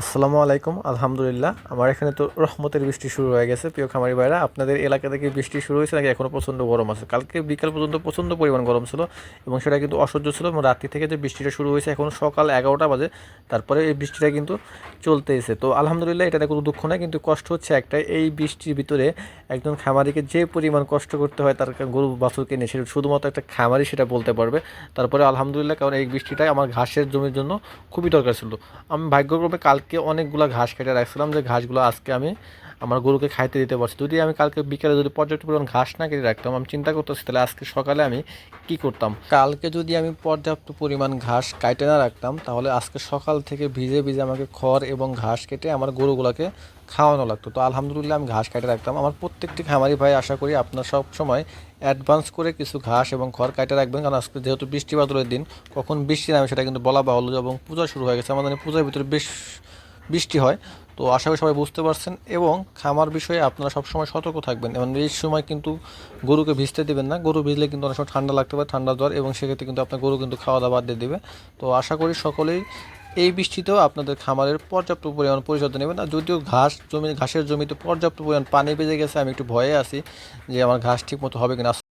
আসসালামু আলাইকুম, আলহামদুলিল্লাহ। আমার এখানে তো রহমতের বৃষ্টি শুরু হয়ে গেছে। প্রিয় খামারি ভাইরা, আপনাদের এলাকা থেকে বৃষ্টি শুরু হয়েছে নাকি এখনও প্রচণ্ড গরম আছে? কালকে বিকাল পর্যন্ত প্রচণ্ড পরিমাণ গরম ছিল এবং সেটা কিন্তু অসহ্য ছিল এবং রাত্রি থেকে যে বৃষ্টিটা শুরু হয়েছে এখন সকাল এগারোটা বাজে, তারপরে এই বৃষ্টিটা কিন্তু চলতেছে। তো আলহামদুলিল্লাহ এটাতে কোনো দুঃখ নাই কিন্তু কষ্ট হচ্ছে একটা, এই বৃষ্টির ভিতরে একজন খামারিকে যে পরিমাণ কষ্ট করতে হয় তার গরু বাছুরকে নিয়ে, সেটা শুধুমাত্র একটা খামারি সেটা বলতে পারবে। তারপরে আলহামদুলিল্লাহ, কারণ এই বৃষ্টিটাই আমার ঘাসের জমির জন্য খুবই দরকার ছিল। আমি ভাগ্যক্রমে কালকে অনেকগুলো ঘাস কেটে রাখছিলাম যে ঘাসগুলো আজকে আমি আমার গরুকে খাইতে দিতে পারছি। যদি আমি কালকে বিকেলে যদি পর্যাপ্ত পরিমাণ ঘাস না কেটে রাখতাম, আমি চিন্তা করতেছি তাহলে আজকে সকালে আমি কি করতাম? কালকে যদি আমি পর্যাপ্ত পরিমাণ ঘাস কাটে না রাখতাম, তাহলে আজকে সকাল থেকে ভিজে ভিজে আমাকে খড় এবং ঘাস কেটে আমার গরুগুলোকে খাওয়ানো লাগতো। তো আলহামদুলিল্লাহ আমি ঘাস কাটে রাখতাম। আমার প্রত্যেকটি খামারি ভাই আশা করি আপনার সব সময় অ্যাডভান্স করে কিছু ঘাস এবং খড় কাটে রাখবেন। কারণ আজকে যেহেতু বৃষ্টি দিন, কখন বৃষ্টি নামে সেটা কিন্তু বলা বাহুল্য এবং পূজা শুরু হয়ে গেছে। আমাদের পূজার ভিতরে বেশ বৃষ্টি হয়, তো আশা করি সবাই বুঝতে পারছেন। এবং খামার বিষয়ে আপনারা সবসময় সতর্ক থাকবেন। এবং এই সময় কিন্তু গরুকে ভিজতে দেবেন না। গরু ভিজলে কিন্তু অনেক সময় ঠান্ডা লাগতে পারে, ঠান্ডা জ্বর, এবং সেক্ষেত্রে কিন্তু আপনার গরু কিন্তু খাওয়া দাওয়া বাদ দিয়ে দেবে। তো আশা করি সকলেই এই বৃষ্টিতেও আপনাদের খামারের পর্যাপ্ত পরিমাণ পরিচর্যা নেবেন। আর যদিও ঘাস জমি, ঘাসের জমিতে পর্যাপ্ত পরিমাণ পানি বেজে গেছে, আমি একটু ভয়ে আছি যে আমার ঘাস ঠিক মতো হবে কিনা।